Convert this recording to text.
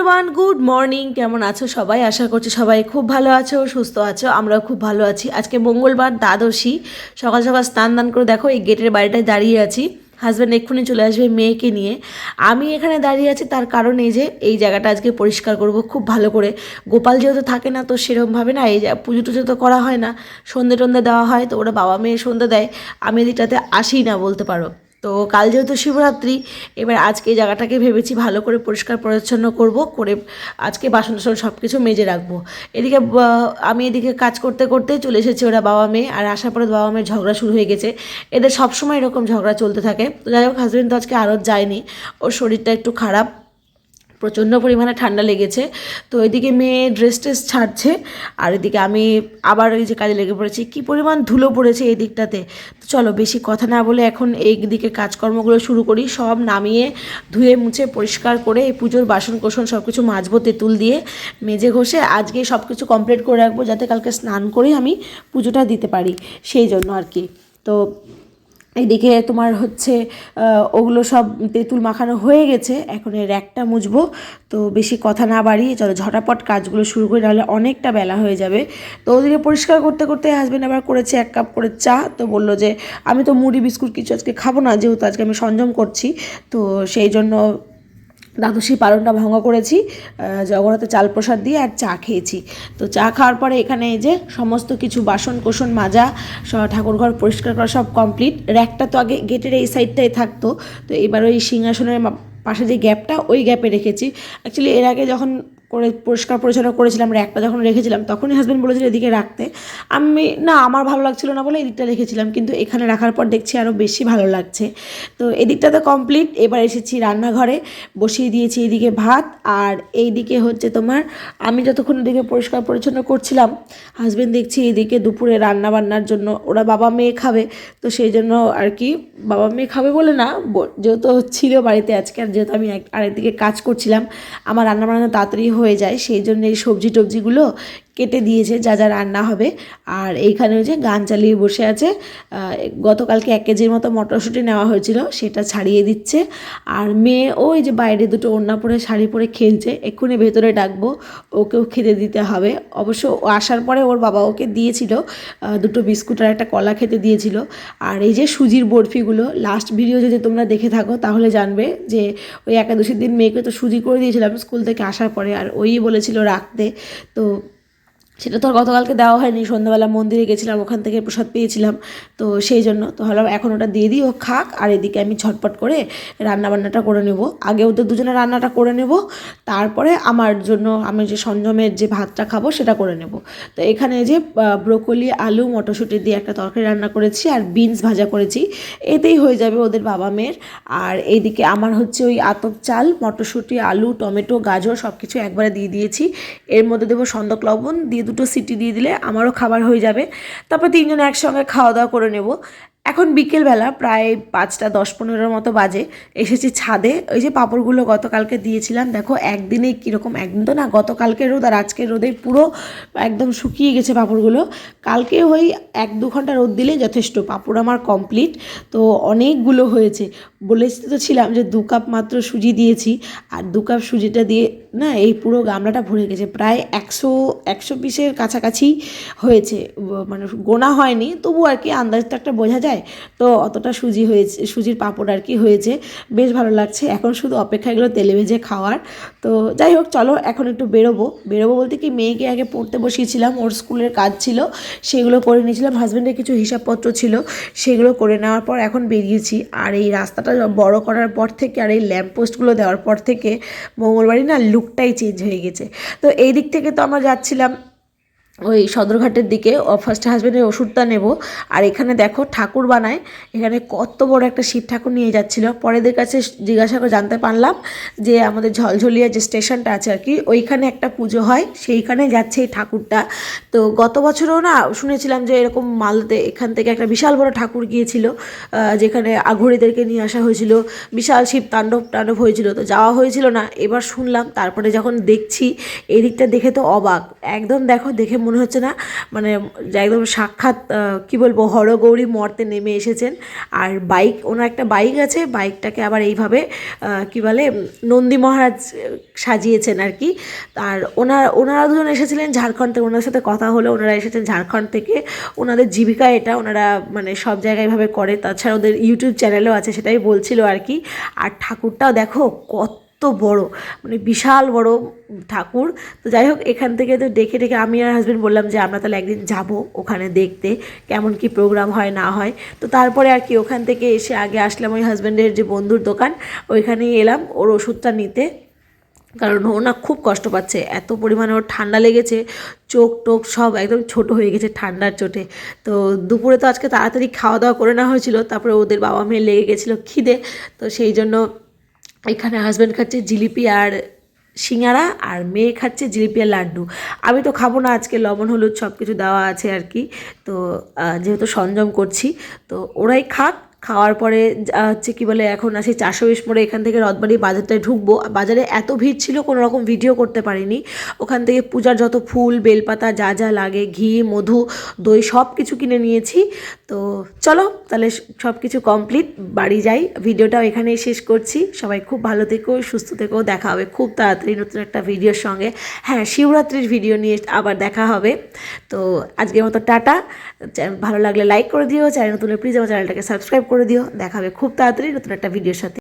Everyone good morning কেমন আছো সবাই? আশা করছি সবাই খুব ভালো আছো, সুস্থ আছো, আমরাও খুব ভালো আছি। আজকে মঙ্গলবার, দ্বাদশী। সকাল সকাল স্নান দান করে দেখো, এই গেটের বাড়িটায় দাঁড়িয়ে আছি। হাজব্যান্ড এক্ষুনি চলে আসবে মেয়েকে নিয়ে। আমি এখানে দাঁড়িয়ে আছি, তার কারণ এই যে, এই জায়গাটা আজকে পরিষ্কার করব খুব ভালো করে। গোপাল যেহেতু থাকে না, তো সেরকমভাবে না, এই পুজো টুজো তো করা হয় না। সন্ধে টন্ধে দেওয়া হয়, তো ওরা বাবা মেয়ে সন্ধে দেয়। আমি এদিকটাতে আসি না বলতে পারো। তো কাল যেহেতু শিবরাত্রি, এবার আজকে এই জায়গাটাকে ভেবেছি ভালো করে পরিষ্কার পরিচ্ছন্ন করব, করে আজকে বাসন টাসন সব কিছু মেজে রাখব। এদিকে আমি এদিকে কাজ করতে করতে চলে এসেছি ওরা বাবা মেয়ে, আর আসার পরে বাবা মেয়ের ঝগড়া শুরু হয়ে গেছে। এদের সবসময় এরকম ঝগড়া চলতে থাকে। তো যাই হোক হাজবেন্ড তো আজকে আরও যায়নি, ওর শরীরটা একটু খারাপ। প্রচণ্ড পরিমাণে ঠান্ডা লেগেছে। তো এদিকে মেয়ে ড্রেস ট্রেস ছাড়ছে, আর এদিকে আমি আবার এই যে কাজে লেগে পড়েছি। কি পরিমাণ ধুলো পড়েছে এই দিকটাতে? তো চলো বেশি কথা না বলে এখন এই দিকে কাজকর্মগুলো শুরু করি। সব নামিয়ে, ধুয়ে, মুছে, পরিষ্কার করে এই পুজোর বাসন কোসন সব কিছু মাজবো তেঁতুল দিয়ে, মেজে ঘষে আজকে সব কিছু কমপ্লিট করে রাখব যাতে কালকে স্নান করে আমি পুজোটা দিতে পারি। সেই জন্য আর কি। তো এইদিকে তোমার হচ্ছে ওগুলো সব তেঁতুল মাখানো হয়ে গেছে, এখন এর একটা মুছবো। তো বেশি কথা না বাড়িয়ে চলো, ঝটাপট কাজগুলো শুরু করি, নাহলে অনেকটা বেলা হয়ে যাবে। তো ওদিকে পরিষ্কার করতে করতে হাজব্যান্ড আবার করেছে এক কাপ করে চা, তো বলল যে, আমি তো মুড়ি, বিস্কুট কিছু আজকে খাব না, যেহেতু আজকে আমি সংযম করছি। তো সেই জন্য দ্বাদশী পালনটা ভঙ্গ করেছি জগন্নাথের চাল প্রসাদ দিয়ে আর চা খেয়েছি। তো চা খাওয়ার পরে এখানে এই যে সমস্ত কিছু বাসন কোসন মাজা ঠাকুরঘর পরিষ্কার করা সব কমপ্লিট র্যাকটা তো আগে গেটের এই সাইডটাই থাকতো। তো এবার ওই সিংহাসনের পাশে যে গ্যাপটা ওই গ্যাপে রেখেছি। অ্যাকচুয়ালি এর আগে যখন করে পরিষ্কার পরিচ্ছন্ন করেছিলাম, র্যাকটা যখন রেখেছিলাম, তখনই হাজব্যান্ড বলেছিল এদিকে রাখতে। আমি, না, আমার ভালো লাগছিল না বলে এদিকটা রেখেছিলাম, কিন্তু এখানে রাখার পর দেখছি আরও বেশি ভালো লাগছে। তো এদিকটা তো কমপ্লিট এবার এসেছি রান্নাঘরে, বসিয়ে দিয়েছি এদিকে ভাত, আর এইদিকে হচ্ছে তোমার, আমি যতক্ষণ এদিকে পরিষ্কার পরিচ্ছন্ন করছিলাম হাজব্যান্ড দেখছি এদিকে দুপুরে রান্না বান্নার জন্য, ওরা বাবা মেয়ে খাবে, তো সেই জন্য আর কি, বাবা মেয়ে খাবে বলে না যেহেতু ছিল বাড়িতে আজকে, আর যেহেতু আমি আরেকদিকে কাজ করছিলাম, আমার রান্না বান্না তাড়াতাড়ি হয়ে যায় সেই জন্য এই সবজি টবজিগুলো কেটে দিয়েছে, যা যা রান্না হবে। আর এইখানে যে গান চালিয়ে বসে আছে। গতকালকে এক কেজির মতো মটরশুঁটি নেওয়া হয়েছিল, সেটা ছাড়িয়ে দিচ্ছে। আর মেয়ে ওই যে বাইরে দুটো ওড়না পরে শাড়ি পরে খেলছে, এক্ষুনি ভেতরে ডাকবো, ওকেও খেতে দিতে হবে। অবশ্য আসার পরে ওর বাবা ওকে দিয়েছিল দুটো বিস্কুট আর একটা কলা খেতে দিয়েছিল। আর এই যে সুজির বরফিগুলো লাস্ট ভিডিও যদি তোমরা দেখে থাকো, তাহলে জানবে যে ওই একাদশীর দিন মেয়েকে তো সুজি করে দিয়েছিলাম স্কুল থেকে আসার পরে, আর ওই বলেছিল রাখতে। তো সেটা তো আর গতকালকে দেওয়া হয়নি, সন্ধ্যাবেলা মন্দিরে গেছিলাম, ওখান থেকে প্রসাদ পেয়েছিলাম, তো সেই জন্য, তো ভাবলাম এখন ওটা দিয়ে দিই, ও খাক, আর এদিকে আমি ঝটপট করে রান্নাবান্নাটা করে নেব। আগে ওদের দুজনে রান্নাটা করে নেব, তারপরে আমার জন্য আমি যে সঞ্জমের যে ভাতটা খাব সেটা করে নেব। তো এখানে যে ব্রোকলি, আলু, মটরশুঁটি দিয়ে একটা তরকারি রান্না করেছি, আর বিনস ভাজা করেছি, এতেই হয়ে যাবে ওদের বাবা মেয়ের। আর এইদিকে আমার হচ্ছে ওই আতপ চাল, মটরশুঁটি, আলু, টমেটো, গাজর সব কিছু একবারে দিয়ে দিয়েছি। এর মধ্যে দেবো সন্দক লবণ, দিয়ে দুটো সিটি দিয়ে দিলে আমারও খাবার হয়ে যাবে। তারপর তিনজন একসঙ্গে খাওয়া দাওয়া করে নেব। এখন বিকেলবেলা প্রায় পাঁচটা, দশ, পনেরোর মতো বাজে। এসেছি ছাদে। ওই যে পাঁপড়গুলো গতকালকে দিয়েছিলাম, দেখো একদিনেই কীরকম একদিন তো না, গতকালকে রোদ আর আজকের রোদে পুরো একদম শুকিয়ে গেছে পাঁপড়গুলো। কালকে ওই এক, দু ঘণ্টা রোদ দিলেই যথেষ্ট, পাঁপড় আমার কমপ্লিট তো অনেকগুলো হয়েছে। বলেছি তো ছিলাম যে দু কাপ মাত্র সুজি দিয়েছি। আর দু কাপ সুজিটা দিয়ে না, এই পুরো গামলাটা ভরে গেছে। প্রায় একশো একশো পিসের কাছাকাছি হয়েছে। মানে গোনা হয়নি, তবু আর কি আন্দাজ তো একটা বোঝা যায়। তো অতটা সুজি হয়েছে, সুজির পাঁপড় আর কি হয়েছে। বেশ ভালো লাগছে। এখন শুধু অপেক্ষা এগুলো তেলে ভেজে খাওয়ার। তো যাই হোক, চলো এখন একটু বেরোবো। বেরোবো বলতে কি, মেয়েকে আগে পড়তে বসিয়েছিলাম। ওর স্কুলের কাজ ছিল, সেগুলো করে নিয়েছিলাম। হাজব্যান্ডের কিছু হিসাবপত্র ছিল, সেগুলো করে নেওয়ার পর এখন বেরিয়েছি। আর এই রাস্তাটা বড় করার পর থেকে, আর এই ল্যাম্প পোস্টগুলো দেওয়ার পর থেকে, মঙ্গলবারই না লুকটাই চেঞ্জ হয়ে গেছে। তো এই দিক থেকে তো আমরা যাচ্ছিলাম ওই সদরঘাটের দিকে ফার্স্ট হাজব্যান্ডের ওষুধটা নেব। আর এখানে দেখো ঠাকুর বানায়। এখানে কত বড় একটা শিব ঠাকুর নিয়ে যাচ্ছিল। পরেদের কাছে জিজ্ঞাসা করে জানতে পারলাম যে আমাদের ঝলঝলিয়া যে স্টেশনটা আছে আর কি, ওইখানে একটা পুজো হয়। সেইখানে যাচ্ছে এই ঠাকুরটা। তো গত বছরও না শুনেছিলাম যে এরকম মালদে এখান থেকে একটা বিশাল বড় ঠাকুর গিয়েছিল যেখানে আঘড়িদেরকে নিয়ে আসা হয়েছিল। বিশাল শিব তাণ্ডব টাণ্ডব হয়েছিল। তো যাওয়া হয়েছিল না। এবার শুনলাম, তারপরে যখন দেখছি, এদিকটা দেখে তো অবাক। একদম দেখো, দেখে মনে হচ্ছে না মানে একদম সাক্ষাৎ কি বলব, হরগৌরী মর্তে নেমে এসেছেন। আর বাইক, ওনার একটা বাইক আছে, বাইকটাকে আবার এইভাবে কি বলে, নন্দী মহারাজ সাজিয়েছেন আর কি। আর ওনার ওনারা দুজন এসেছিলেন ঝাড়খণ্ড থেকে ওনার সাথে কথা হলো, ওনারা এসেছেন ঝাড়খণ্ড থেকে। ওনাদের জীবিকা এটা, ওনারা মানে সব জায়গায় এভাবে করে। তাছাড়া ওদের ইউটিউব চ্যানেলও আছে, সেটাই বলছিল আর কি। আর ঠাকুরটাও দেখো কত বড় মানে বিশাল বড় ঠাকুর। তো যাই হোক, এখান থেকে তো ডেকে দেখে আমি আর হাজব্যান্ড বললাম যে, আমরা তাহলে একদিন যাব ওখানে দেখতে, কেমন কি প্রোগ্রাম হয়, না হয়। তো তারপরে আর কি, ওখান থেকে এসে আগে আসলাম ওই হাজব্যান্ডের যে বন্ধুর দোকান, ওইখানেই এলাম ওর ওষুধটা নিতে। কারণ ও না খুব কষ্ট পাচ্ছে, এত পরিমাণে ওর ঠান্ডা লেগেছে, চোখ টোক সব একদম ছোট হয়ে গেছে ঠান্ডার চোটে। তো দুপুরে তো আজকে তাড়াতাড়ি খাওয়া দাওয়া করে নেওয়া হয়েছিল, তারপরে ওদের বাবা মেয়ে লেগে গেছিল খিদে, তো সেই জন্য এখানে হাজব্যান্ড খাচ্ছে জিলিপি আর সিঙ্গারা আর মেয়ে খাচ্ছে জিলিপি আর লাড্ডু। আমি তো খাব না আজকে, লবণ, হলুদ সব কিছু দেওয়া আছে আর কি। তো যেহেতু সংযম করছি, তো ওরাই খাক। খাওয়ার পরে হচ্ছে কি বলে, এখন আসি চারশো বিশ মোড়ে এখান থেকে রথবাড়ি বাজারটায় ঢুকবো। বাজারে এত ভিড় ছিল, কোনো রকম ভিডিও করতে পারিনি। ওখান থেকে পূজার যত ফুল, বেলপাতা, যা যা লাগে, ঘি, মধু, দই সব কিছু কিনে নিয়েছি। তো চলো, তাহলে সব কিছু কমপ্লিট বাড়ি যাই। ভিডিওটাও এখানেই শেষ করছি। সবাই খুব ভালো থেকো, সুস্থ থেকেও দেখা হবে খুব তাড়াতাড়ি নতুন একটা ভিডিওর সঙ্গে। হ্যাঁ শিবরাত্রির ভিডিও নিয়ে আবার দেখা হবে। তো আজকের মতো টাটা। ভালো লাগলে লাইক করে দিও, চ্যানেল নতুন প্লিজ আমার চ্যানেলটাকে সাবস্ক্রাইব করে দিও। দেখাবে খুব তাড়াতাড়ি নতুন একটা ভিডিওর সাথে।